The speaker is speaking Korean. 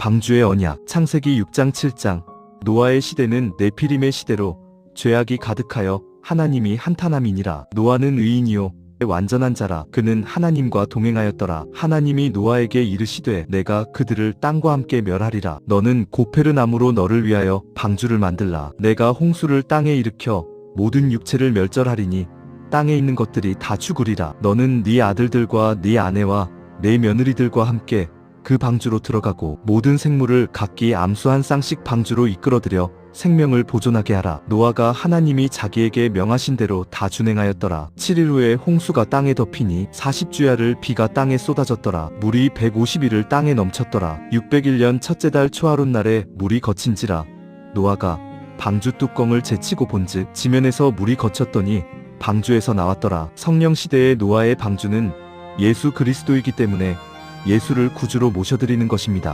방주의 언약 창세기 6장 7장. 노아의 시대는 네피림의 시대로 죄악이 가득하여 하나님이 한탄함이니라. 노아는 의인이요 완전한 자라. 그는 하나님과 동행하였더라. 하나님이 노아에게 이르시되 내가 그들을 땅과 함께 멸하리라. 너는 고페르 나무로 너를 위하여 방주를 만들라. 내가 홍수를 땅에 일으켜 모든 육체를 멸절하리니 땅에 있는 것들이 다 죽으리라. 너는 네 아들들과 네 아내와 네 며느리들과 함께 그 방주로 들어가고 모든 생물을 각기 암수 한 쌍씩 방주로 이끌어들여 생명을 보존하게 하라. 노아가 하나님이 자기에게 명하신 대로 다 준행하였더라. 7일 후에 홍수가 땅에 덮이니 40주야를 비가 땅에 쏟아졌더라. 물이 150일을 땅에 넘쳤더라. 601년 첫째 달 초하룻 날에 물이 거친지라. 노아가 방주 뚜껑을 제치고 본즉 지면에서 물이 거쳤더니 방주에서 나왔더라. 성령 시대의 노아의 방주는 예수 그리스도이기 때문에 예수를 구주로 모셔드리는 것입니다.